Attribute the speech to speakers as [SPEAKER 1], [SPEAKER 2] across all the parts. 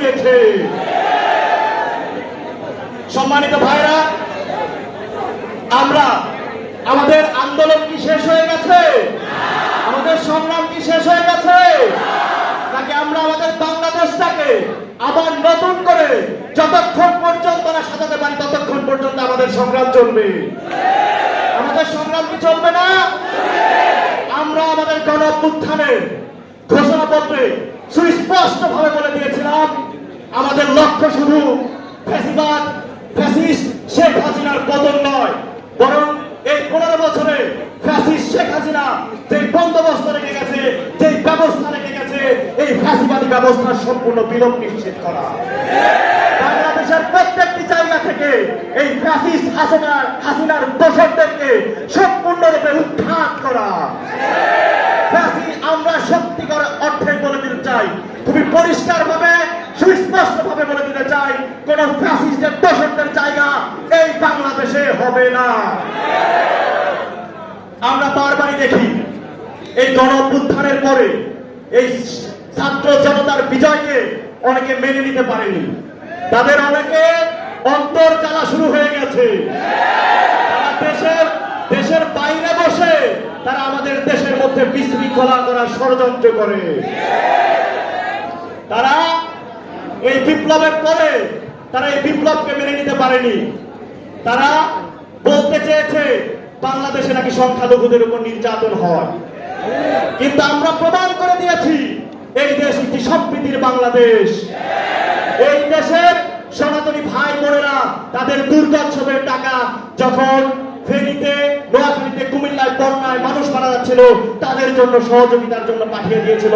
[SPEAKER 1] দিয়েছে। সম্মানিত ভাইরা, আমরা আমাদের আন্দোলন কি শেষ হয়ে গেছে? আমাদের সংগ্রাম কি শেষ হয়ে গেছে? নাকি আমরা আমাদের বাংলাদেশটাকে আবার নতুন করে যতক্ষণ পর্যন্ত না সাজাতে পারি, ততক্ষণ পর্যন্ত আমাদের সংগ্রাম চলবে? আমাদের সংগ্রাম কি চলবে না? আমরা আমাদের গণ ঘোষণাপত্রে সুস্পষ্ট ভাবে বলে দিয়েছিলাম আমাদের লক্ষ্য শুধু ফ্যাসিবাদ, ফ্যাসিস্ট শেখ হাসিনার পতন নয়, বরং এই পনেরো বছরে ফ্যাসিস্ট শেখ হাসিনা যে বন্দোবস্ত রেখে গেছে, যে ব্যবস্থা রেখে গেছে, এই ফ্যাসিবাদী ব্যবস্থার সম্পূর্ণ বিলোপ নিশ্চিত করা। বাংলাদেশের প্রত্যেকটি জায়গা থেকে এই ফ্যাসিস্ট হাসিনার হাসিনার দোষকদেরকে সম্পূর্ণরূপে উৎখাত করা। আমরা সত্যিকার অর্থে বলে দিতে চাই খুবই পরিষ্কার ভাবে সুস্পষ্ট ভাবে বলে দিতে চাই, কোন ফ্যাসিস্টের জায়গা এই বাংলাদেশে হবে না। আমরা বারবারই দেখি, এই গণ পরে এই ছাত্র জনতার বিজয়কে অনেকে মেনে নিতে পারেনি। তাদের অনেকে অন্তর জ্বালা শুরু হয়ে গেছে। দেশের দেশের বাইরে বসে তারা আমাদের দেশের মধ্যে বিশৃঙ্খলা করার ষড়যন্ত্র করে। তারা এই বিপ্লবের পরে তারা এই বিপ্লবকে মেনে নিতে পারেনি। তারা বলতে চেয়েছে, বাংলাদেশে নাকি সংখ্যালঘুদের উপর নির্যাতন হয়। কিন্তু আমরা প্রমাণ করে দিয়েছি, এই দেশ একটি সম্প্রীতির বাংলাদেশ। এই দেশের সনাতনী ভাই বোনেরা তাদের দুর্গোৎসবের টাকা যখন ফেনীতে, নোয়াখালীতে, কুমিল্লায় বন্যায় মানুষ যাচ্ছিল, তাদের জন্য সহযোগিতার জন্য পাঠিয়ে দিয়েছিল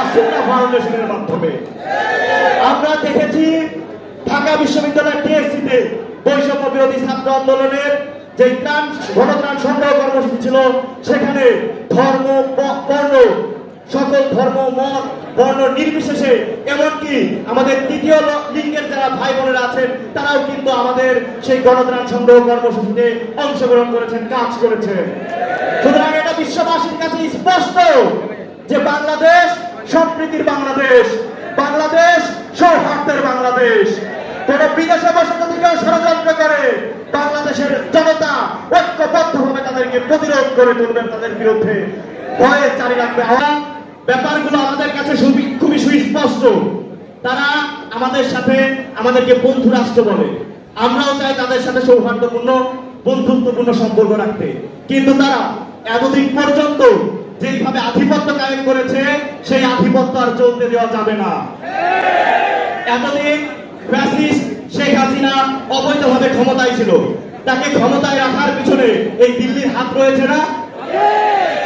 [SPEAKER 1] আসুন্না ফাউন্ডেশনের মাধ্যমে। আমরা দেখেছি ঢাকা বিশ্ববিদ্যালয় টিএসসিতে বৈষম্য বিরোধী ছাত্র আন্দোলনের যে ত্রাণ গণত্রাণ সংগ্রহ কর্মসূচি ছিল, সেখানে ধর্ম বর্ণ সকল ধর্ম, মত, বর্ণ নির্বিশেষে, এমনকি আমাদের তৃতীয় লিঙ্গের যারা ভাই বোনেরা আছেন, তারাও কিন্তু আমাদের সেই গণত্রাণ সংগ্রহ কর্মসূচিতে অংশগ্রহণ করেছেন, কাজ করেছেন। সুতরাং এটা বিশ্ববাসীর কাছে স্পষ্ট যে বাংলাদেশ সম্প্রীতির বাংলাদেশ বাংলাদেশ সৌহার্দ্যের বাংলাদেশ। কোন বিদেশে বসে যদি কেউ ষড়যন্ত্র করে, বাংলাদেশের জনতা ঐক্যবদ্ধভাবে তাদেরকে প্রতিরোধ করে তুলবেন তাদের বিরুদ্ধে। ভয়ে চালিয়ে রাখবে। আমরা ব্যাপারগুলো আমাদের কাছে খুবই সুস্পষ্ট। তারা আমাদের সাথে আমাদেরকে বন্ধু রাষ্ট্র বলে। আমরাও চাই তাদের সাথে সৌহার্দ্যপূর্ণ, বন্ধুত্বপূর্ণ সম্পর্ক রাখতে। কিন্তু তারা এতদিন পর্যন্ত যেইভাবে আধিপত্য কায়েম করেছে, সেই আধিপত্য আর চলতে দেওয়া যাবে না। এতদিন শেখ হাসিনা অবৈধভাবে ক্ষমতায় ছিল। তাকে ক্ষমতায় রাখার পিছনে এই দিল্লির হাত রয়েছে না?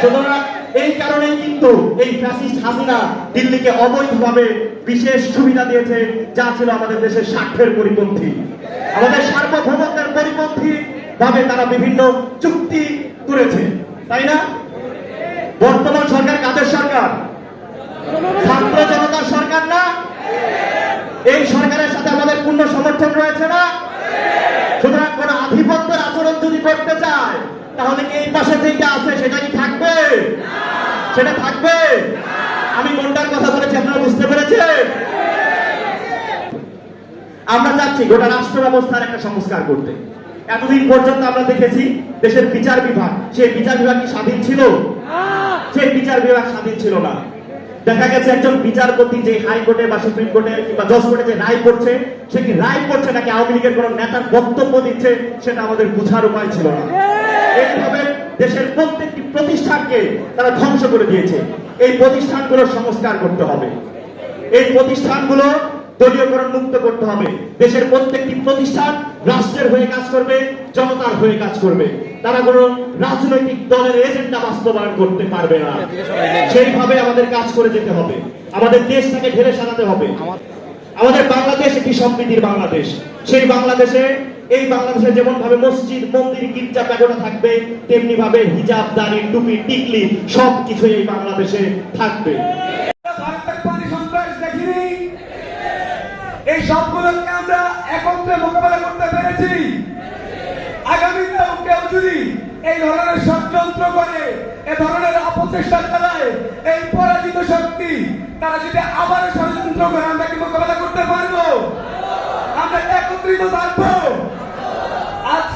[SPEAKER 1] সুতরাং এই কারণেই কিন্তু এই ফ্যাসিস্ট হাসিনা দিল্লিকে অবৈধভাবে বিশেষ সুবিধা দিয়েছে, যা ছিল আমাদের দেশের স্বার্থের পরিপন্থী। আমাদের সার্বভৌমত্বের পরিপন্থী ভাবে তারা বিভিন্ন চুক্তি করেছে তাই না? বর্তমান সরকার কাদের সরকার? ছাত্র জনতার সরকার না? এই সরকারের সাথে আমাদের পূর্ণ সমর্থন রয়েছে না? সুতরাং কোন আধিপত্যের আচরণ যদি করতে তাহলে কি এই পাশে যেটা আছে সেটা কি থাকবে? সেটা থাকবে? আমি কোনটার কথা বলেছি আপনারা বুঝতে পেরেছেন? আমরা চাচ্ছি গোটা রাষ্ট্র ব্যবস্থার একটা সংস্কার করতে। এতদিন পর্যন্ত আমরা দেখেছি দেশের বিচার বিভাগ সেই বিচার বিভাগ কি স্বাধীন ছিল? সেই বিচার বিভাগ স্বাধীন ছিল না। দেখা গেছে একজন বিচারপতি যে হাইকোর্টে বা সুপ্রিম কোর্টে কিংবা জজ কোর্টে যে রায় করছে, সে কি রায় করছে নাকি আওয়ামী লীগের কোন নেতার বক্তব্য দিচ্ছে, সেটা আমাদের বুঝার উপায় ছিল না। দেশের প্রত্যেকটি প্রতিষ্ঠানকে তারা ধ্বংস করে দিয়েছে। এই প্রতিষ্ঠানগুলোর সংস্কার করতে হবে। এই প্রতিষ্ঠানগুলো দলীয়করণ মুক্ত করতে হবে। দেশের প্রত্যেকটি প্রতিষ্ঠান রাষ্ট্রের হয়ে কাজ করবে, জনতার হয়ে কাজ করবে। তারা কোনো রাজনৈতিক দলের এজেন্ডা বাস্তবায়ন করতে পারবে না। সেইভাবে আমাদের কাজ করে যেতে হবে। আমাদের দেশটাকে ঢেলে সাজাতে হবে। আমাদের বাংলাদেশ একটি সম্প্রীতির বাংলাদেশ। সেই বাংলাদেশে এই বাংলাদেশে যেমন ভাবে মসজিদ, মন্দির, গির্জা, প্যাগোডা থাকবে তেমনি ভাবে হিজাব, দাড়ি, টুপি, টিকলি সব কিছু এই বাংলাদেশে থাকবে।
[SPEAKER 2] এই সবগুলোকে আমরা একত্রে মোকাবেলা করতে পেরেছি। আগামীতেও যদি এই ধরনের ষড়যন্ত্র করে, এ ধরনের অপচেষ্টা চালায়, এই পরাজিত শক্তি, তারা যদি আবারও ষড়যন্ত্র করে, আমরা কি মোকাবেলা করতে পারব? আমরা একত্রিত থাকব?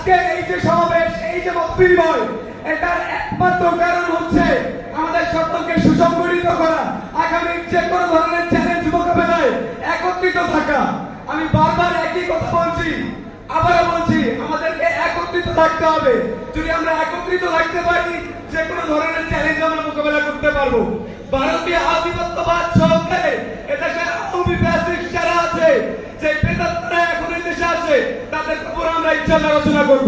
[SPEAKER 2] আজকে এই যে সমাবেশ, এই যে বিনিময় এটার একমাত্র কারণ হচ্ছে আমাদের সত্যকে সুসংগঠিত করা। আগামী যে কোনো ধরনের চ্যালেঞ্জ মোকাবেলায় একত্রিত থাকা। আমি বারবার একই কথা বলছি, আবারও বলছি, আমাদেরকে একত্রিত থাকতে হবে। যদি আমরা একত্রিত থাকতে পারি, যে কোনো ধরনের চ্যালেঞ্জ আমরা মোকাবেলা করতে পারব। ভারতীয় আধিপত্যবাদ সহকারে আমরা ইচ্ছা আলোচনা করব।